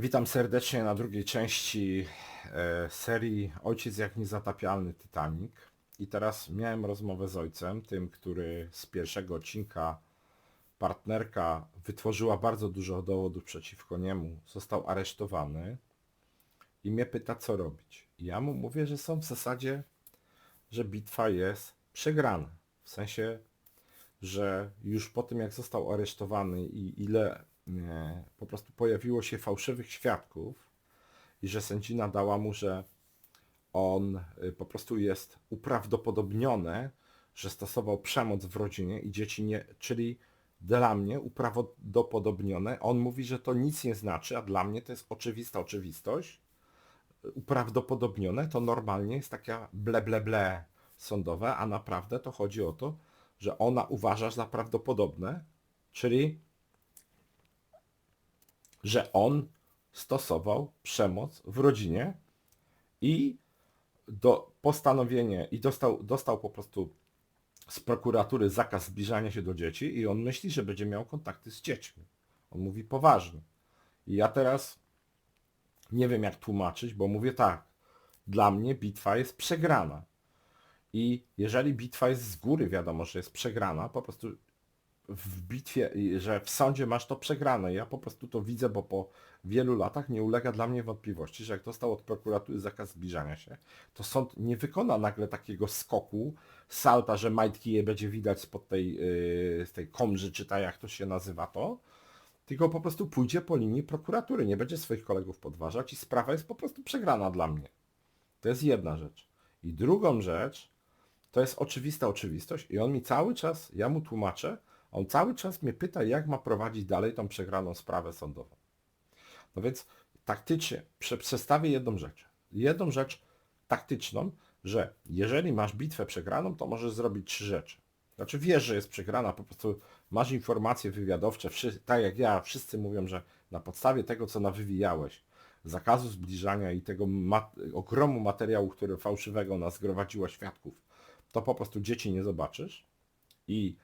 Witam serdecznie na drugiej części e, serii Ojciec jak niezatapialny Titanic. I teraz miałem rozmowę z ojcem, tym, który z pierwszego odcinka partnerka wytworzyła bardzo dużo dowodów przeciwko niemu, został aresztowany i mnie pyta co robić. I ja mu mówię, że są w zasadzie, że bitwa jest przegrana. W sensie, że już po tym jak został aresztowany i ile po prostu pojawiło się fałszywych świadków i że sędzina dała mu, że on y, po prostu jest uprawdopodobnione, że stosował przemoc w rodzinie i dzieci nie, czyli dla mnie uprawdopodobnione, on mówi, że to nic nie znaczy, a dla mnie to jest oczywista oczywistość. Uprawdopodobnione to normalnie jest taka ble ble ble sądowe, a naprawdę to chodzi o to, że ona uważa za prawdopodobne, czyli że on stosował przemoc w rodzinie i do postanowienie i dostał, dostał po prostu z prokuratury zakaz zbliżania się do dzieci i on myśli, że będzie miał kontakty z dziećmi. On mówi poważnie. I ja teraz nie wiem jak tłumaczyć, bo mówię tak, dla mnie bitwa jest przegrana. I jeżeli bitwa jest z góry, wiadomo, że jest przegrana, po prostu w bitwie, że w sądzie masz to przegrane. Ja po prostu to widzę, bo po wielu latach nie ulega dla mnie wątpliwości, że jak dostał od prokuratury zakaz zbliżania się, to sąd nie wykona nagle takiego skoku, salta, że majtki je będzie widać spod tej, yy, tej komży, czy tak jak to się nazywa to, tylko po prostu pójdzie po linii prokuratury, nie będzie swoich kolegów podważać i sprawa jest po prostu przegrana dla mnie. To jest jedna rzecz. I drugą rzecz, to jest oczywista oczywistość i on mi cały czas, ja mu tłumaczę, on cały czas mnie pyta, jak ma prowadzić dalej tą przegraną sprawę sądową. No więc taktycznie prze, przedstawię jedną rzecz. Jedną rzecz taktyczną, że jeżeli masz bitwę przegraną, to możesz zrobić trzy rzeczy. Znaczy wiesz, że jest przegrana, po prostu masz informacje wywiadowcze, tak jak ja, wszyscy mówią, że na podstawie tego, co nawywijałeś, zakazu zbliżania i tego mat ogromu materiału, który fałszywego nas zgromadziło świadków, to po prostu dzieci nie zobaczysz i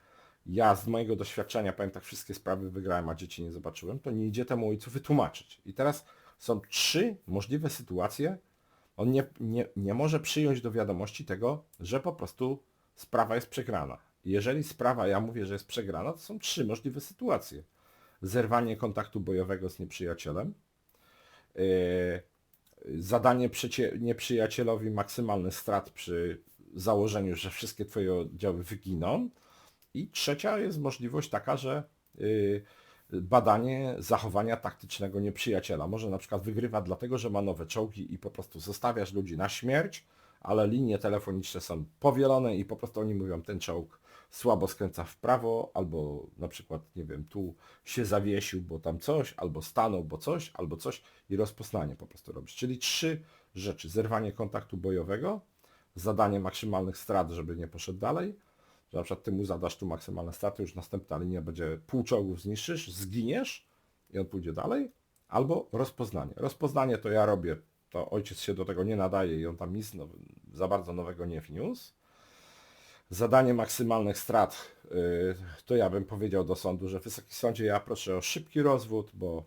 ja z mojego doświadczenia, powiem tak, wszystkie sprawy wygrałem, a dzieci nie zobaczyłem, to nie idzie temu ojcu wytłumaczyć. I teraz są trzy możliwe sytuacje. On nie, nie, nie może przyjąć do wiadomości tego, że po prostu sprawa jest przegrana. Jeżeli sprawa, ja mówię, że jest przegrana, to są trzy możliwe sytuacje. Zerwanie kontaktu bojowego z nieprzyjacielem, yy, zadanie nieprzyjacielowi maksymalnych strat przy założeniu, że wszystkie twoje oddziały wyginą, i trzecia jest możliwość taka, że y, badanie zachowania taktycznego nieprzyjaciela. Może na przykład wygrywa dlatego, że ma nowe czołgi i po prostu zostawiasz ludzi na śmierć, ale linie telefoniczne są powielone i po prostu oni mówią, ten czołg słabo skręca w prawo, albo na przykład, nie wiem, tu się zawiesił, bo tam coś, albo stanął, bo coś, albo coś i rozpoznanie po prostu robisz. Czyli trzy rzeczy. Zerwanie kontaktu bojowego, zadanie maksymalnych strat, żeby nie poszedł dalej, na przykład ty mu zadasz tu maksymalne straty, już następna linia będzie pół czołgów zniszczysz, zginiesz i on pójdzie dalej, albo rozpoznanie. Rozpoznanie to ja robię, to ojciec się do tego nie nadaje i on tam nic now, za bardzo nowego nie wniósł. Zadanie maksymalnych strat, yy, to ja bym powiedział do sądu, że Wysoki Sądzie ja proszę o szybki rozwód, bo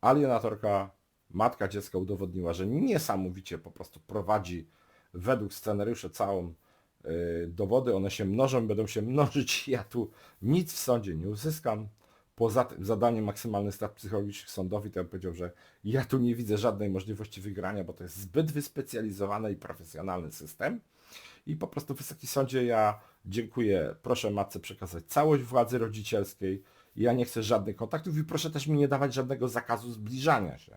alienatorka, matka dziecka udowodniła, że niesamowicie po prostu prowadzi według scenariusza całą dowody, one się mnożą, będą się mnożyć, ja tu nic w sądzie nie uzyskam. Poza tym zadaniem maksymalnych strat psychologicznych sądowi, to ja powiedział, że ja tu nie widzę żadnej możliwości wygrania, bo to jest zbyt wyspecjalizowany i profesjonalny system. I po prostu Wysoki Sądzie ja dziękuję, proszę matce przekazać całość władzy rodzicielskiej. Ja nie chcę żadnych kontaktów i proszę też mi nie dawać żadnego zakazu zbliżania się.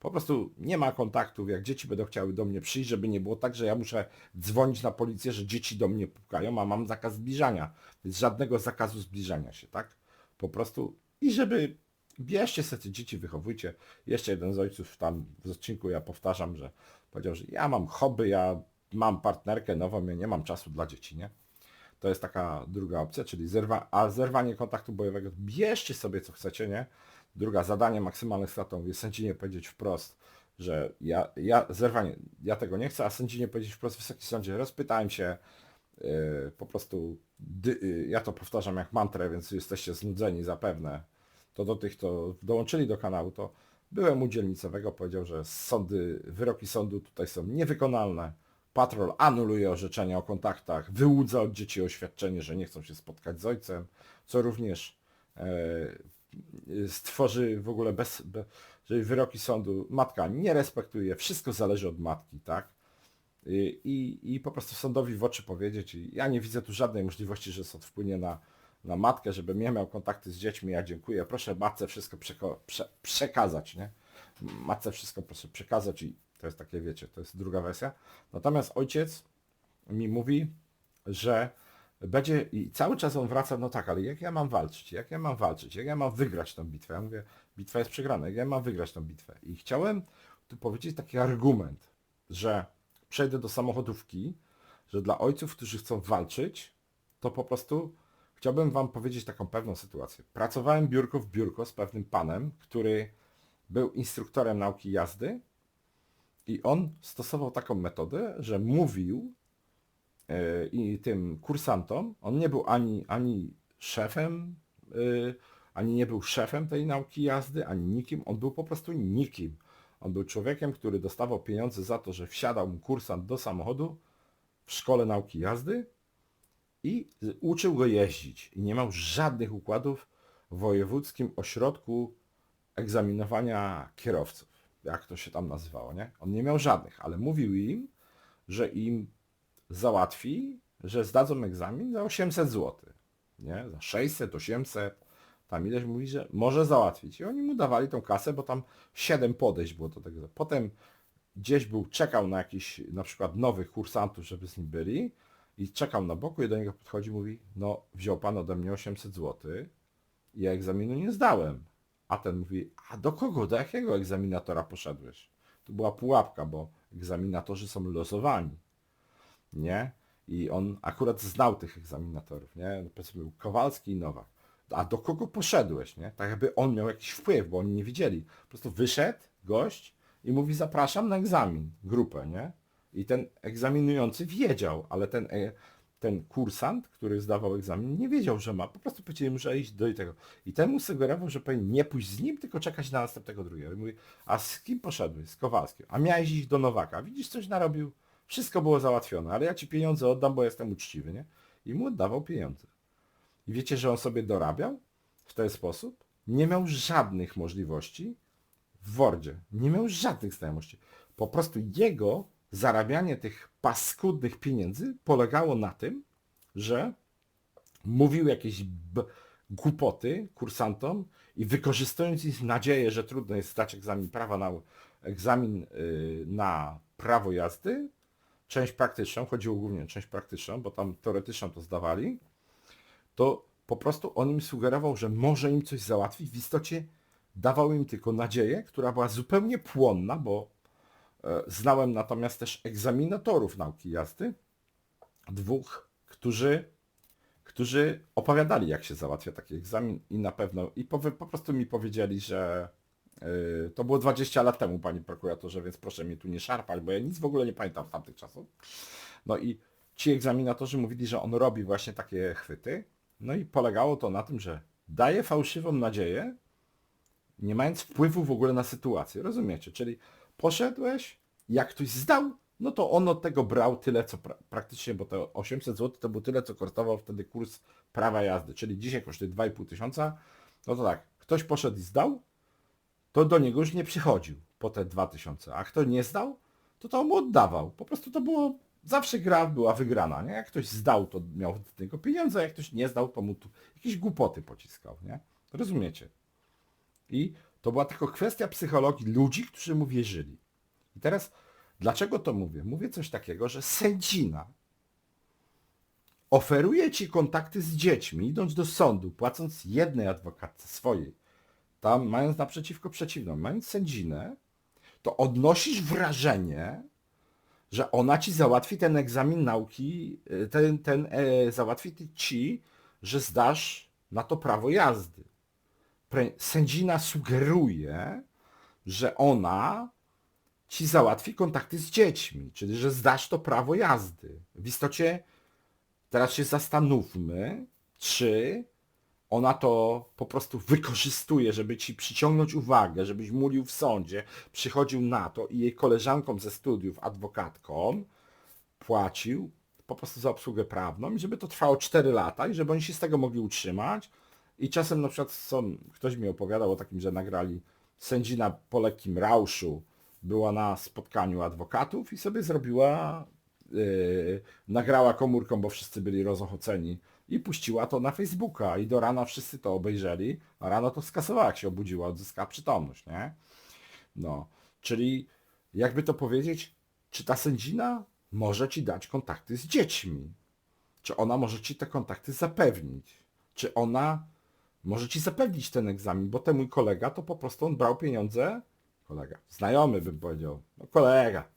Po prostu nie ma kontaktów, jak dzieci będą chciały do mnie przyjść, żeby nie było tak, że ja muszę dzwonić na policję, że dzieci do mnie pukają, a mam zakaz zbliżania. Więc żadnego zakazu zbliżania się, tak? Po prostu i żeby bierzcie sobie dzieci, wychowujcie. Jeszcze jeden z ojców tam w odcinku ja powtarzam, że powiedział, że ja mam hobby, ja mam partnerkę nową, ja nie mam czasu dla dzieci, nie? To jest taka druga opcja, czyli zerwa, a zerwanie kontaktu bojowego, bierzcie sobie co chcecie, nie? Druga, zadanie maksymalnych stratą jest sędzinie powiedzieć wprost, że ja, ja zerwanie, ja tego nie chcę, a sędzinie powiedzieć wprost, Wysoki Sądzie, rozpytałem się, yy, po prostu, dy, yy, ja to powtarzam jak mantrę, więc jesteście znudzeni zapewne, to do tych, to dołączyli do kanału, to Byłem u dzielnicowego, powiedział, że sądy, wyroki sądu tutaj są niewykonalne. Patrol anuluje orzeczenia o kontaktach, wyłudza od dzieci oświadczenie, że nie chcą się spotkać z ojcem, co również e, stworzy w ogóle bez, be, że wyroki sądu matka nie respektuje, wszystko zależy od matki, tak? I, i, po prostu sądowi w oczy powiedzieć, i ja nie widzę tu żadnej możliwości, że sąd wpłynie na, na matkę, żebym nie miał kontakty z dziećmi, ja dziękuję, proszę matce wszystko prze, przekazać, nie? Matce wszystko proszę przekazać i to jest takie, wiecie, to jest druga wersja. Natomiast ojciec mi mówi, że będzie i cały czas on wraca, no tak, ale jak ja mam walczyć? Jak ja mam walczyć? Jak ja mam wygrać tą bitwę? Ja mówię, bitwa jest przegrana, jak ja mam wygrać tą bitwę? I chciałem tu powiedzieć taki argument, że przejdę do samochodówki, że dla ojców, którzy chcą walczyć, to po prostu chciałbym wam powiedzieć taką pewną sytuację. Pracowałem biurko w biurko z pewnym panem, który był instruktorem nauki jazdy i on stosował taką metodę, że mówił i tym kursantom, on nie był ani, ani szefem, e, ani nie był szefem tej nauki jazdy, ani nikim, on był po prostu nikim. On był człowiekiem, który dostawał pieniądze za to, że wsiadał mu kursant do samochodu w szkole nauki jazdy i uczył go jeździć. I nie miał żadnych układów w wojewódzkim ośrodku egzaminowania kierowców, jak to się tam nazywało, nie? On nie miał żadnych, ale mówił im, że im załatwi, że zdadzą egzamin za 800 zł, nie? Za 600, 800, tam ileś mówi, że może załatwić. I oni mu dawali tą kasę, bo tam 7 podejść było do tego. Potem gdzieś był, czekał na jakiś na przykład nowych kursantów, żeby z nim byli i czekał na boku i do niego podchodzi mówi, no wziął pan ode mnie 800 zł ja egzaminu nie zdałem. A ten mówi, a do kogo, do jakiego egzaminatora poszedłeś? To była pułapka, bo egzaminatorzy są losowani, nie? I on akurat znał tych egzaminatorów, nie? No, Powiedzmy był Kowalski i Nowak. A do kogo poszedłeś, nie? Tak jakby on miał jakiś wpływ, bo oni nie wiedzieli. Po prostu wyszedł gość i mówi zapraszam na egzamin, grupę, nie? I ten egzaminujący wiedział, ale ten, e, ten kursant, który zdawał egzamin, nie wiedział, że ma. Po prostu powiedzieli mu, że iść do tego. I ten mu sugerował, że powinien nie pójść z nim, tylko czekać na następnego drugiego. I mówi, a z kim poszedłeś? Z Kowalskim. A miałeś iść do Nowaka. Widzisz, coś narobił? Wszystko było załatwione, ale ja ci pieniądze oddam, bo jestem uczciwy, nie? I mu oddawał pieniądze. I wiecie, że on sobie dorabiał w ten sposób? Nie miał żadnych możliwości w Wordzie. Nie miał żadnych znajomości. Po prostu jego zarabianie tych paskudnych pieniędzy polegało na tym, że mówił jakieś głupoty kursantom i wykorzystując ich nadzieję, że trudno jest zdać egzamin prawa na egzamin y, na prawo jazdy, część praktyczną, chodziło głównie o część praktyczną, bo tam teoretyczną to zdawali, to po prostu on im sugerował, że może im coś załatwić. W istocie dawał im tylko nadzieję, która była zupełnie płonna, bo e, znałem natomiast też egzaminatorów nauki jazdy, dwóch, którzy, którzy opowiadali, jak się załatwia taki egzamin i na pewno, i po, po prostu mi powiedzieli, że to było 20 lat temu, panie prokuratorze, więc proszę mnie tu nie szarpać, bo ja nic w ogóle nie pamiętam z tamtych czasów. No i ci egzaminatorzy mówili, że on robi właśnie takie chwyty. No i polegało to na tym, że daje fałszywą nadzieję, nie mając wpływu w ogóle na sytuację. Rozumiecie? Czyli poszedłeś, jak ktoś zdał, no to on od tego brał tyle, co pra praktycznie, bo to 800 zł to było tyle, co kosztował wtedy kurs prawa jazdy. Czyli dzisiaj kosztuje 2,5 tysiąca. No to tak, ktoś poszedł i zdał, to do niego już nie przychodził po te 2000. A kto nie zdał, to to mu oddawał. Po prostu to było, zawsze gra była wygrana, nie? Jak ktoś zdał, to miał od niego pieniądze, a jak ktoś nie zdał, to mu tu jakieś głupoty pociskał, nie? Rozumiecie? I to była tylko kwestia psychologii ludzi, którzy mu wierzyli. I teraz, dlaczego to mówię? Mówię coś takiego, że sędzina oferuje ci kontakty z dziećmi, idąc do sądu, płacąc jednej adwokatce swojej, tam mając naprzeciwko przeciwną, mając sędzinę, to odnosisz wrażenie, że ona ci załatwi ten egzamin nauki, y, ten, ten e, załatwi ci, że zdasz na to prawo jazdy. Pre, sędzina sugeruje, że ona ci załatwi kontakty z dziećmi, czyli że zdasz to prawo jazdy. W istocie teraz się zastanówmy, czy ona to po prostu wykorzystuje, żeby ci przyciągnąć uwagę, żebyś mówił w sądzie, przychodził na to i jej koleżankom ze studiów, adwokatkom, płacił po prostu za obsługę prawną i żeby to trwało 4 lata i żeby oni się z tego mogli utrzymać. I czasem na przykład są, ktoś mi opowiadał o takim, że nagrali sędzina po lekkim rauszu, była na spotkaniu adwokatów i sobie zrobiła, yy, nagrała komórką, bo wszyscy byli rozochoceni i puściła to na Facebooka i do rana wszyscy to obejrzeli, a rano to skasowała, jak się obudziła, odzyskała przytomność, nie? No, czyli jakby to powiedzieć, czy ta sędzina może ci dać kontakty z dziećmi? Czy ona może ci te kontakty zapewnić? Czy ona może ci zapewnić ten egzamin? Bo ten mój kolega to po prostu on brał pieniądze, kolega, znajomy bym powiedział, no kolega,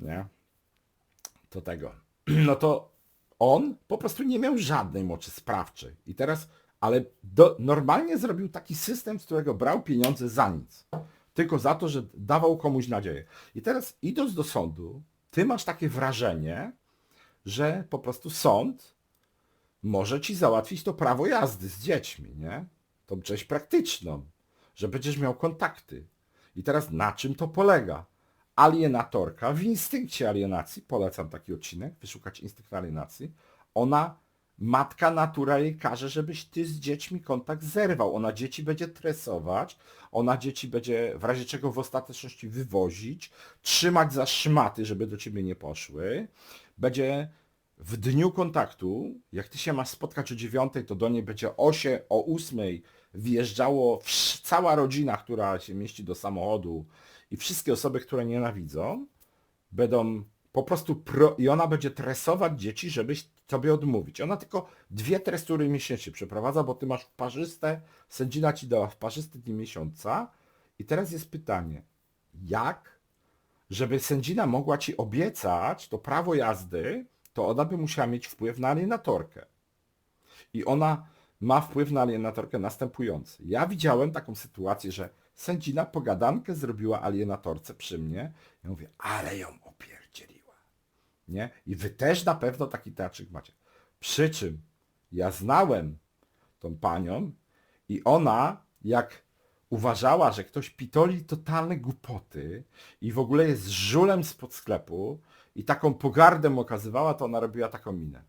nie? To tego. No to on po prostu nie miał żadnej mocy sprawczej. I teraz, ale do, normalnie zrobił taki system, z którego brał pieniądze za nic. Tylko za to, że dawał komuś nadzieję. I teraz idąc do sądu, ty masz takie wrażenie, że po prostu sąd może ci załatwić to prawo jazdy z dziećmi, nie? Tą część praktyczną, że będziesz miał kontakty. I teraz na czym to polega? Alienatorka. W instynkcie alienacji, polecam taki odcinek, wyszukać instynkt alienacji, ona, matka natura jej każe, żebyś ty z dziećmi kontakt zerwał. Ona dzieci będzie tresować, ona dzieci będzie w razie czego w ostateczności wywozić, trzymać za szmaty, żeby do ciebie nie poszły, będzie w dniu kontaktu, jak ty się masz spotkać o dziewiątej, to do niej będzie o, o ósmej wjeżdżało wsz- cała rodzina, która się mieści do samochodu i wszystkie osoby, które nienawidzą, będą po prostu pro... i ona będzie tresować dzieci, żebyś sobie odmówić. Ona tylko dwie trestury miesięcznie przeprowadza, bo ty masz w parzyste, sędzina ci dała w parzyste dni miesiąca i teraz jest pytanie, jak żeby sędzina mogła ci obiecać to prawo jazdy, to ona by musiała mieć wpływ na alienatorkę. I ona ma wpływ na alienatorkę następujący. Ja widziałem taką sytuację, że sędzina pogadankę zrobiła alienatorce przy mnie. Ja mówię, ale ją opierdzieliła. Nie? I wy też na pewno taki teatrzyk macie. Przy czym ja znałem tą panią i ona, jak uważała, że ktoś pitoli totalne głupoty i w ogóle jest żulem spod sklepu i taką pogardę okazywała, to ona robiła taką minę.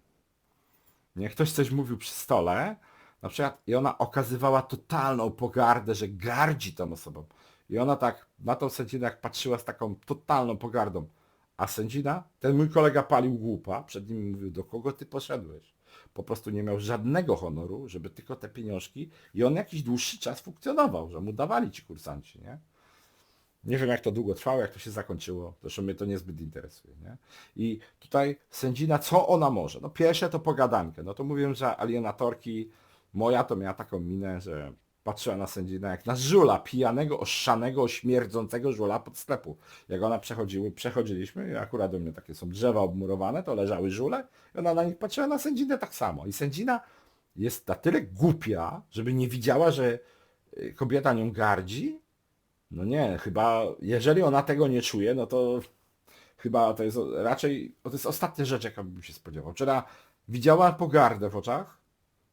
Nie, ktoś coś mówił przy stole, na przykład i ona okazywała totalną pogardę, że gardzi tą osobą. I ona tak na tą sędzinę jak patrzyła z taką totalną pogardą. A sędzina, ten mój kolega palił głupa, przed nim mówił, do kogo ty poszedłeś? Po prostu nie miał żadnego honoru, żeby tylko te pieniążki i on jakiś dłuższy czas funkcjonował, że mu dawali ci kursanci, nie? Nie wiem jak to długo trwało, jak to się zakończyło, zresztą mnie to niezbyt interesuje, nie? I tutaj sędzina, co ona może? No pierwsze to pogadankę, no to mówię, że alienatorki, moja to miała taką minę, że patrzyła na sędzinę jak na żula, pijanego, oszanego, śmierdzącego żula pod sklepu. Jak ona przechodziły, przechodziliśmy, akurat do mnie takie są drzewa obmurowane, to leżały żule i ona na nich patrzyła na sędzinę tak samo. I sędzina jest na tyle głupia, żeby nie widziała, że y, kobieta nią gardzi, no nie, chyba jeżeli ona tego nie czuje, no to chyba to jest raczej, to jest ostatnia rzecz, jaka bym się spodziewał. Czy ona widziała pogardę w oczach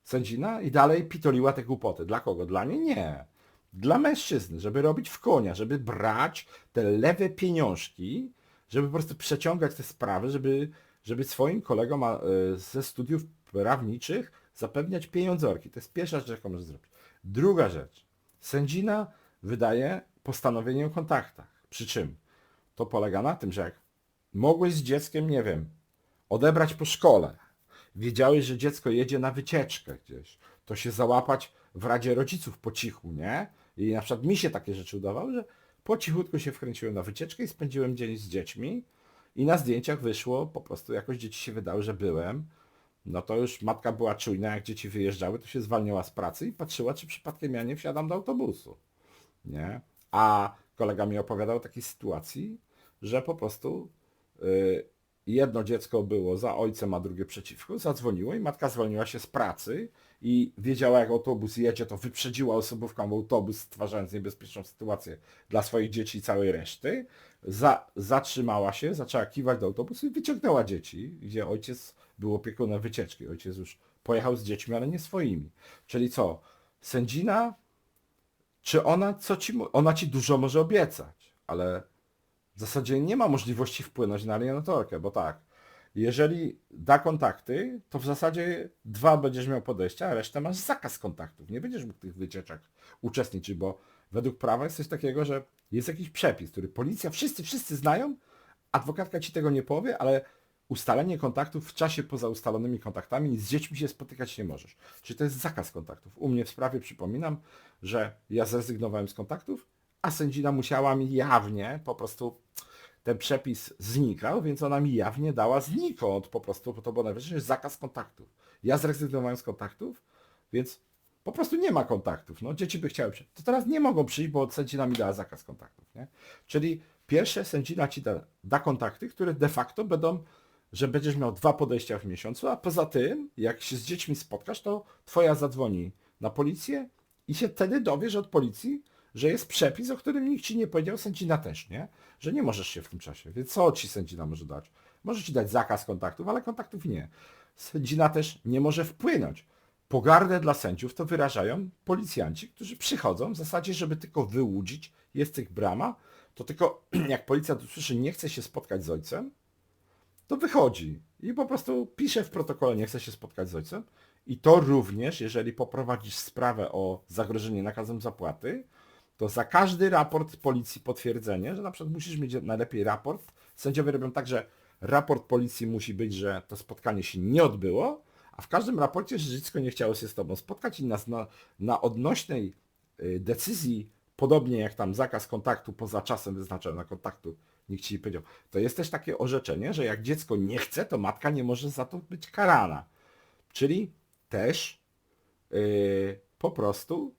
sędzina i dalej pitoliła te głupoty. Dla kogo? Dla niej? Nie. Dla mężczyzny, żeby robić w konia, żeby brać te lewe pieniążki, żeby po prostu przeciągać te sprawy, żeby, żeby swoim kolegom e, ze studiów prawniczych zapewniać pieniądzorki. To jest pierwsza rzecz, jaką może zrobić. Druga rzecz. Sędzina wydaje postanowienie o kontaktach. Przy czym to polega na tym, że jak mogłeś z dzieckiem, nie wiem, odebrać po szkole, wiedziałeś, że dziecko jedzie na wycieczkę gdzieś, to się załapać w Radzie Rodziców po cichu, nie? I na przykład mi się takie rzeczy udawały, że po cichutku się wkręciłem na wycieczkę i spędziłem dzień z dziećmi i na zdjęciach wyszło, po prostu jakoś dzieci się wydały, że byłem. No to już matka była czujna, jak dzieci wyjeżdżały, to się zwalniała z pracy i patrzyła, czy przypadkiem ja nie wsiadam do autobusu. Nie? A kolega mi opowiadał o takiej sytuacji, że po prostu y, jedno dziecko było za ojcem, a drugie przeciwko, zadzwoniło i matka zwolniła się z pracy i wiedziała jak autobus jedzie, to wyprzedziła osobówką autobus, stwarzając niebezpieczną sytuację dla swoich dzieci i całej reszty. Za, zatrzymała się, zaczęła kiwać do autobusu i wyciągnęła dzieci, gdzie ojciec był opiekunem wycieczki. Ojciec już Pojechał z dziećmi, ale nie swoimi. Czyli co? Sędzina, czy ona, co ci, ona ci dużo może obiecać, ale w zasadzie nie ma możliwości wpłynąć na alienatorkę, bo tak, jeżeli da kontakty, to w zasadzie dwa będziesz miał podejścia, a resztę masz zakaz kontaktów. Nie będziesz mógł w tych wycieczkach uczestniczyć, bo według prawa jest coś takiego, że jest jakiś przepis, który policja, wszyscy, wszyscy znają, adwokatka ci tego nie powie, ale ustalenie kontaktów w czasie poza ustalonymi kontaktami z dziećmi się spotykać nie możesz. Czyli to jest zakaz kontaktów. U mnie w sprawie przypominam, że ja zrezygnowałem z kontaktów, a sędzina musiała mi jawnie po prostu ten przepis znikał, więc ona mi jawnie dała znikąd po prostu, bo to było najwyższy zakaz kontaktów. Ja zrezygnowałem z kontaktów, więc po prostu nie ma kontaktów. No, dzieci by chciały przyjść. To teraz nie mogą przyjść, bo sędzina mi dała zakaz kontaktów. Nie? Czyli pierwsze sędzina ci da, da kontakty, które de facto będą, że będziesz miał dwa podejścia w miesiącu, a poza tym, jak się z dziećmi spotkasz, to twoja zadzwoni na policję i się wtedy dowiesz od policji, że jest przepis, o którym nikt ci nie powiedział, sędzina też, nie? Że nie możesz się w tym czasie. Więc co ci sędzina może dać? Może ci dać zakaz kontaktów, ale kontaktów nie. Sędzina też nie może wpłynąć. Pogardę dla sędziów to wyrażają policjanci, którzy przychodzą w zasadzie, żeby tylko wyłudzić, jest tych brama, to tylko jak policja usłyszy, nie chce się spotkać z ojcem, to wychodzi i po prostu pisze w protokole, nie chce się spotkać z ojcem. I to również, jeżeli poprowadzisz sprawę o zagrożenie nakazem zapłaty, to za każdy raport policji potwierdzenie, że na przykład musisz mieć najlepiej raport. Sędziowie robią tak, że raport policji musi być, że to spotkanie się nie odbyło, a w każdym raporcie, że dziecko nie chciało się z tobą spotkać i na, na, na odnośnej y, decyzji, podobnie jak tam zakaz kontaktu poza czasem wyznaczony na kontaktu, nikt ci nie powiedział, to jest też takie orzeczenie, że jak dziecko nie chce, to matka nie może za to być karana. Czyli też yy, po prostu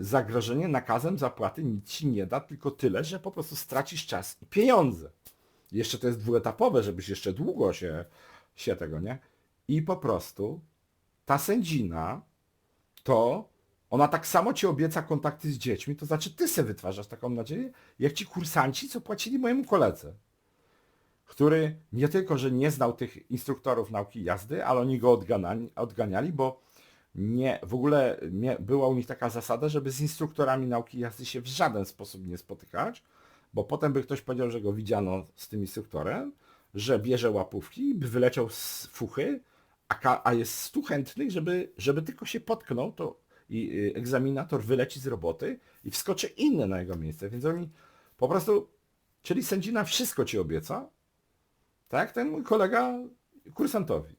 zagrożenie nakazem zapłaty nic ci nie da, tylko tyle, że po prostu stracisz czas i pieniądze. Jeszcze to jest dwuetapowe, żebyś jeszcze długo się, się tego, nie? I po prostu ta sędzina to ona tak samo ci obieca kontakty z dziećmi, to znaczy ty se wytwarzasz taką nadzieję, jak ci kursanci, co płacili mojemu koledze, który nie tylko, że nie znał tych instruktorów nauki jazdy, ale oni go odganiali, odganiali bo nie, w ogóle nie, była u nich taka zasada, żeby z instruktorami nauki jazdy się w żaden sposób nie spotykać, bo potem by ktoś powiedział, że go widziano z tym instruktorem, że bierze łapówki, by wyleciał z fuchy, a, a jest stu chętnych, żeby, żeby tylko się potknął, to i y, egzaminator wyleci z roboty i wskoczy inny na jego miejsce. Więc oni po prostu, czyli sędzina wszystko ci obieca, tak ten mój kolega kursantowi.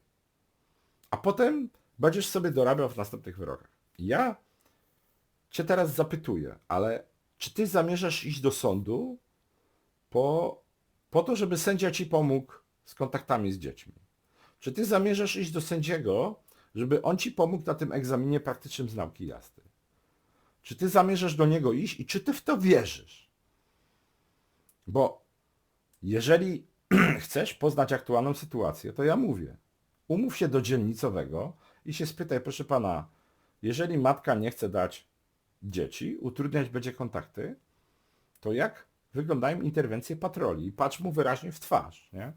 A potem będziesz sobie dorabiał w następnych wyrokach. Ja cię teraz zapytuję, ale czy ty zamierzasz iść do sądu po, po to, żeby sędzia ci pomógł z kontaktami z dziećmi? Czy ty zamierzasz iść do sędziego, żeby on ci pomógł na tym egzaminie praktycznym z nauki jazdy? Czy ty zamierzasz do niego iść i czy ty w to wierzysz? Bo jeżeli chcesz poznać aktualną sytuację, to ja mówię, umów się do dzielnicowego i się spytaj, proszę pana, jeżeli matka nie chce dać dzieci, utrudniać będzie kontakty, to jak wyglądają interwencje patroli? Patrz mu wyraźnie w twarz, nie?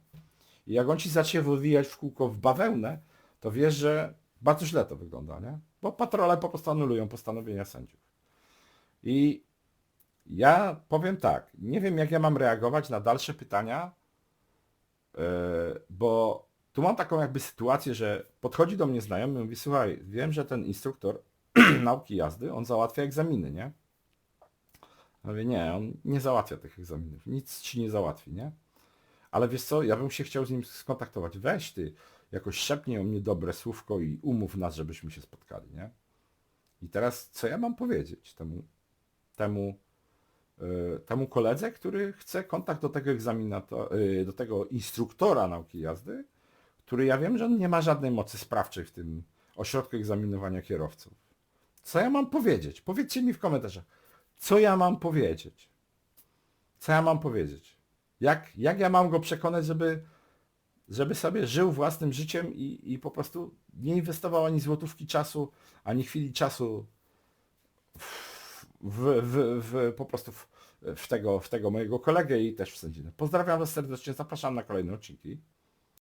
I jak on ci zacznie wywijać w kółko w bawełnę, to wiesz, że bardzo źle to wygląda, nie? Bo patrole po prostu anulują postanowienia sędziów. I ja powiem tak, nie wiem jak ja mam reagować na dalsze pytania, yy, bo tu mam taką jakby sytuację, że podchodzi do mnie znajomy i mówi, słuchaj, wiem, że ten instruktor nauki jazdy, on załatwia egzaminy, nie? Ja mówię, nie, on nie załatwia tych egzaminów, nic ci nie załatwi, nie? Ale wiesz co, ja bym się chciał z nim skontaktować. Weź ty, jakoś szepnij o mnie dobre słówko i umów nas, żebyśmy się spotkali, nie? I teraz co ja mam powiedzieć temu, temu, yy, temu koledze, który chce kontakt do tego egzaminatora, yy, do tego instruktora nauki jazdy, który ja wiem, że on nie ma żadnej mocy sprawczej w tym ośrodku egzaminowania kierowców. Co ja mam powiedzieć? Powiedzcie mi w komentarzach, co ja mam powiedzieć? Co ja mam powiedzieć? Jak, jak ja mam go przekonać, żeby, żeby sobie żył własnym życiem i, i po prostu nie inwestował ani złotówki czasu, ani chwili czasu w, w, w, w po prostu w, w, tego, w tego mojego kolegę i też w sędzinę. Pozdrawiam Was serdecznie, zapraszam na kolejne odcinki.